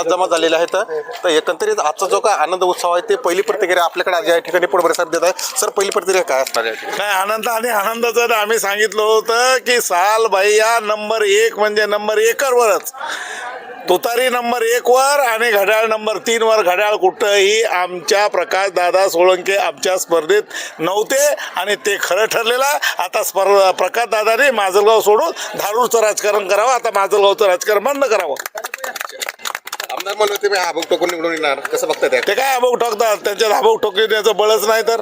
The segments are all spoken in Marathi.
आज जमा झालेले आहेत. तर एकंदरीत आजचा जो काय आनंद उत्सव आहे ते पहिली प्रतिक्रिया आपल्याकडे आज या ठिकाणी पुढे सर देत आहे सर पहिली प्रतिक्रिया काय असणार आहे काय आनंद आणि आनंदाचं तर आम्ही सांगितलं होतं की साल भैया नंबर एक म्हणजे नंबर एकरवरच तुतारी नंबर एक वर आणि घड्याळ नंबर तीन वर. घड्याळ कुठंही आमच्या प्रकाश दादा सोळंके आमच्या स्पर्धेत नव्हते आणि ते खरं ठरलेलं आता स्पर्धा प्रकाश दादाने माजलगाव सोडून धारूरचं राजकारण करावं. आता माजलगावचं राजकारण बंद करावं. आमदार म्हणले होते मी हाबूक टोकून निवडून येणार. कसं बघताय त्या ते काय अभाऊ ठोकतात त्यांच्यात अभाऊ ठोकी द्यायचं बळच नाही तर.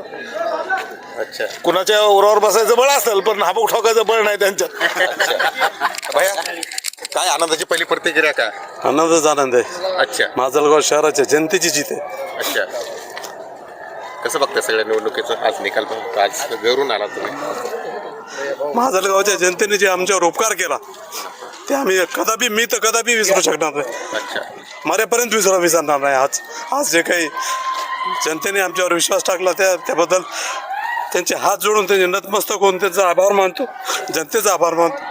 अच्छा. कुणाच्या उरावर बसायचं बळ असेल पण हाबूक ठोकायचं बळ नाही त्यांच्यात. भैया काय आनंदाची पहिली प्रतिक्रिया काय? आनंदच आनंद आहे. अच्छा. माजलगाव शहराच्या जनतेची जिथे अच्छा. कसं बघताय सगळ्या निवडणुकीचं? आज निकाल पण आज गौरून आला तुम्ही. माजलगावच्या जनतेने जे आमच्यावर उपकार केला ते आम्ही कदापि मी तर कदापि विसरू शकणार नाही. अच्छा. मरेपर्यंत विसरा विसरणार नाही आज. आज जे काही जनतेने आमच्यावर विश्वास टाकला त्या त्याबद्दल त्यांचे हात जोडून त्यांचे नतमस्तक होऊन त्यांचा आभार मानतो. जनतेचा आभार मानतो.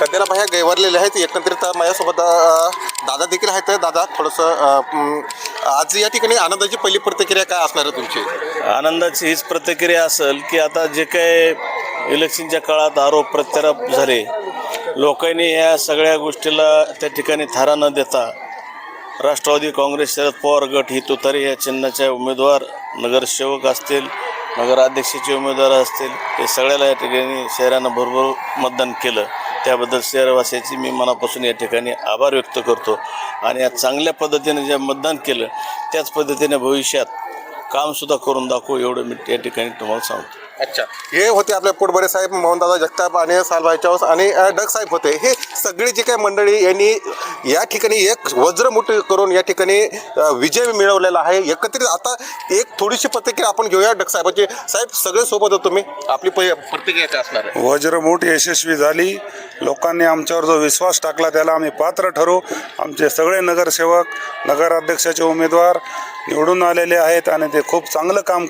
सध्याला भैया गैवारलेले आहेत. एकंदरीत माझ्यासोबत अं, दादा देखील आहेत. दादा थोडंसं अं, म, आज या ठिकाणी आनंदाची पहिली प्रतिक्रिया काय असणार आहे तुमची? आनंदाची हीच प्रतिक्रिया असेल की आता जे काही इलेक्शनच्या काळात आरोप प्रत्यारोप झाले लोकांनी या सगळ्या गोष्टीला त्या ठिकाणी थारा न देता राष्ट्रवादी काँग्रेस शरद पवार गट ही तुतारी या चिन्हाचे उमेदवार नगरसेवक असतील नगराध्यक्षाचे उमेदवार असतील हे सगळ्याला या ठिकाणी शहरानं भरभर मतदान केलं. त्याबद्दल शहरवासियाची मी मनापासून या ठिकाणी आभार व्यक्त करतो. आणि या चांगल्या पद्धतीने जे मतदान केलं त्याच पद्धतीने भविष्यात कामसुद्धा करून दाखवू एवढं मी या ठिकाणी तुम्हाला सांगतो. अच्छा. हे होते आपले पोटबरे साहेब मोहनदादा जगताप आणि सालभाई चौस आणि डग साहेब होते. हे सगळी जी काही मंडळी यांनी या ठिकाणी एक वज्रमुठी करून या ठिकाणी विजय मिळवलेला आहे. एकत्रित आता एक थोडीशी प्रतिक्रिया आपण घेऊया डग साहेबांची. साहेब सगळे सोबत होतो तुम्ही? आपली पहि- प्रतिक्रिया काय असणार वज्रमूठ यशस्वी झाली. लोकांनी आमच्यावर जो विश्वास टाकला त्याला आम्ही पात्र ठरू. आमचे सगळे नगरसेवक नगराध्यक्षाचे उमेदवार निवडून आलेले आहेत आणि ते खूप चांगलं काम